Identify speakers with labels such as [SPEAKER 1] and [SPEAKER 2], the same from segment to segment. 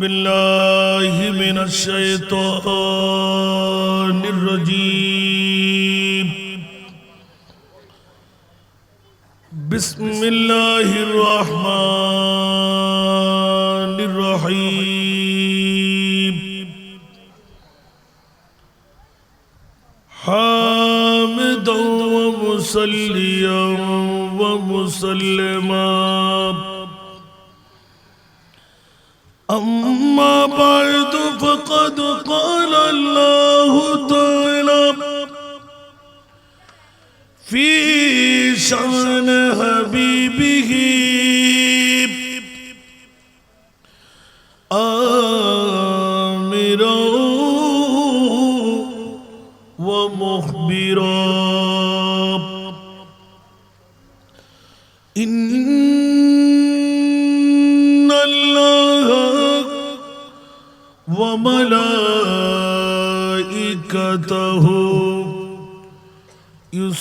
[SPEAKER 1] بالله من الشيطان الرجيم. بسم الله الرحمن الرحيم. حامدا ومصليا ومسلما في شأن حبيبه. آمرا ومخبرا. إن الله وملائكته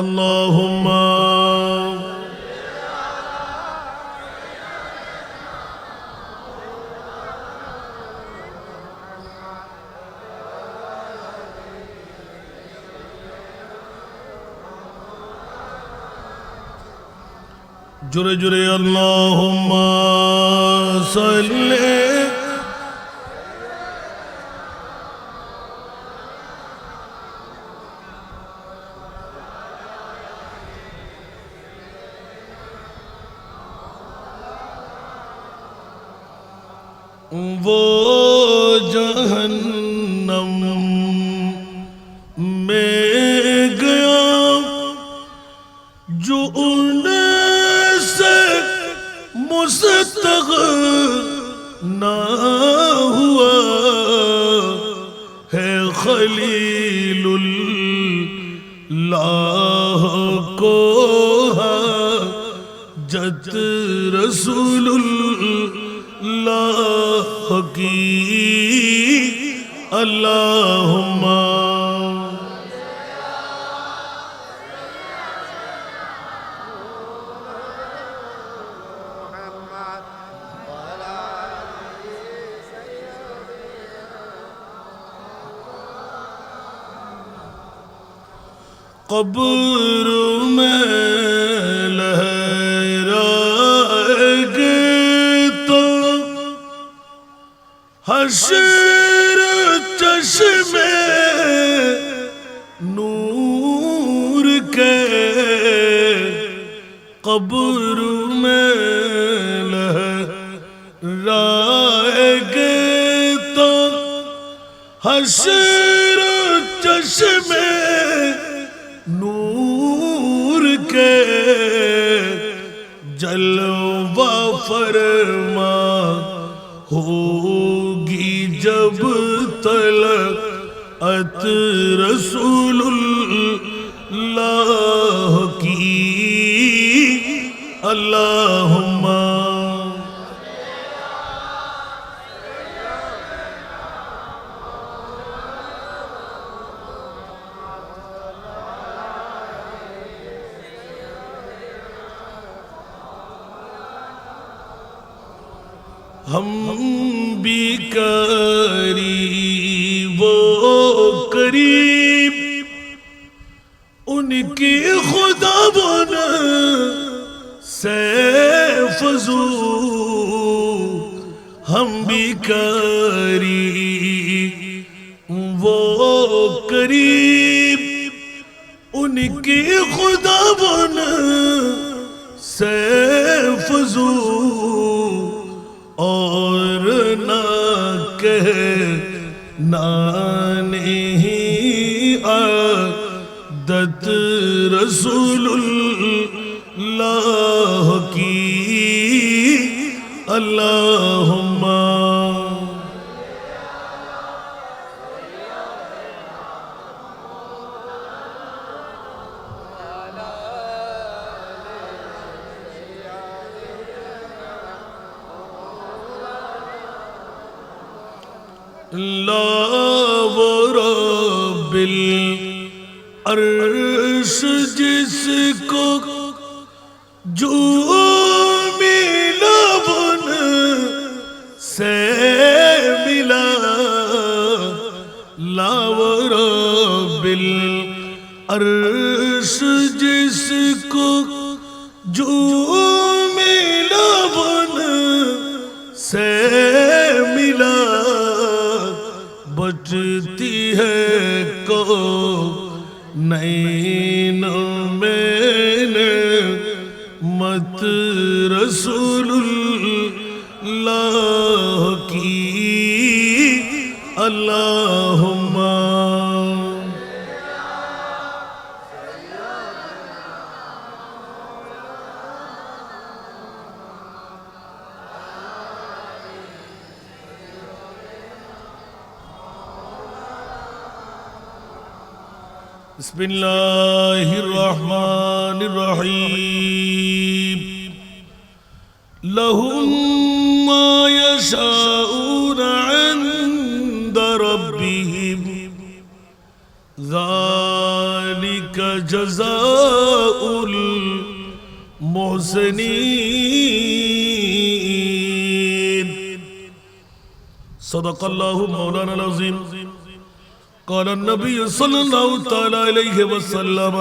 [SPEAKER 1] اللهم جرے جرے اللہم صلی খলিলুল্লাহ কো জত রসুল্লাহ
[SPEAKER 2] কি আল্লাহ
[SPEAKER 1] قبر میں لہرائے گے تو حشر چشم نور کے قبر میں لہرائے گے تو حشر چشم و فرما ہوگی جب طلعت رسول اللہ کی اللہ ہم بھی کری وہ قریب۔ ان کی خدا بن سے فضو ہم بھی کری وہ قریب۔ ان کی خدا بن سے کہنا نہیں عادت رسول اللہ کی اللہم لا ورب العرش جس کو جو này بسم الله الرحمن الرحيم لهم ما يشاءون عند ربهم ذلك جزاء المحسنين صدق الله مولانا العظيم قال النبي صلى الله تعالى عليه وسلم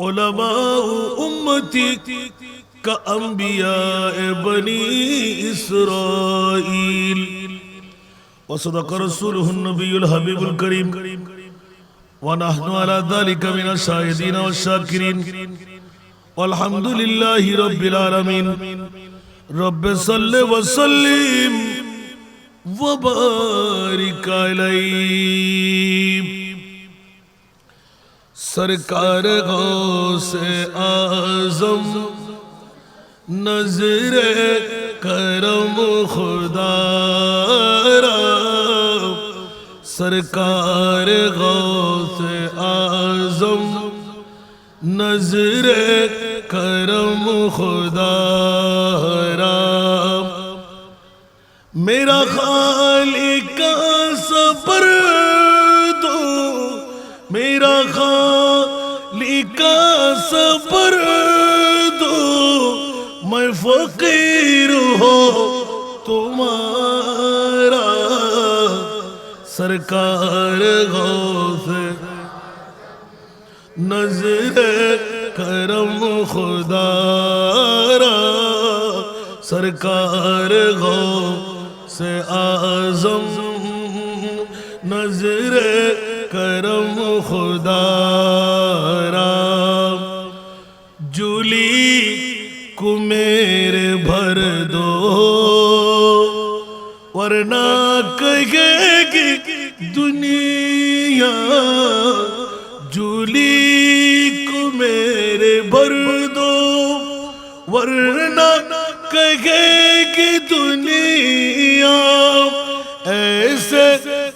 [SPEAKER 1] علماء أمتي كأنبياء بني إسرائيل وصدق رسوله النبي الحبيب الكريم ونحن على ذلك من الشاهدين والشاكرين والحمد لله رب العالمين رب صل وسلم وبارک علیہ سرکار غوث آزم نظر کرم خدا را سرکار غوث آزم نظر کرم خدا را میرا خالق کا سفر دو میرا خالق کا سفر دو میں فقیر ہو تمہارا سرکار غوث نظر کرم خدا را، سرکار غوث سے آزم نظر کرم خدا را جولی کو میرے بھر دو، ورنہ کہے گی دنیا جولی کو میرے بھر دو، ورنہ کہے گی دنیا۔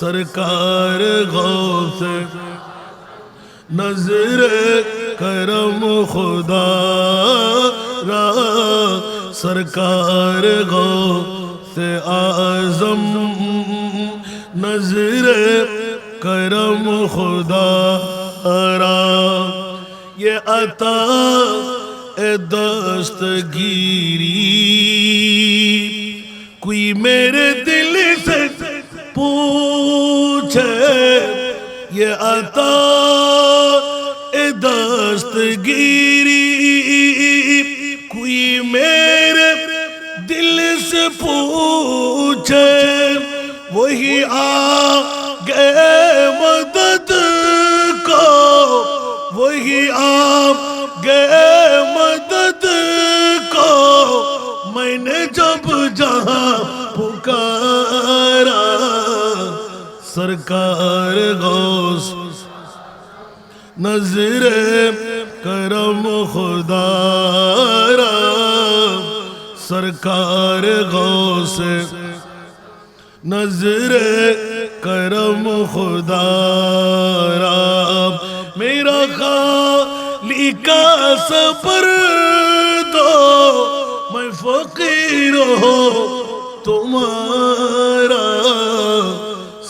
[SPEAKER 1] سرکار غوث نظر کرم خدا را سرکار غوث آزم نظر کرم خدا را یہ عطا اے دستگیری کوئی میرے دل سے پوچھے یہ عطا دستگیری، کوئی میرے دل سے پوچھے، وہی آ گئے مدد کو وہی آ گئے مدد کو میں نے جب جہاں سرکار غوث، نظر کرم خدا را سرکار غوث، نظر کرم خدا را میرا خالی کا سفر دو میں فقیر ہو، تمہارا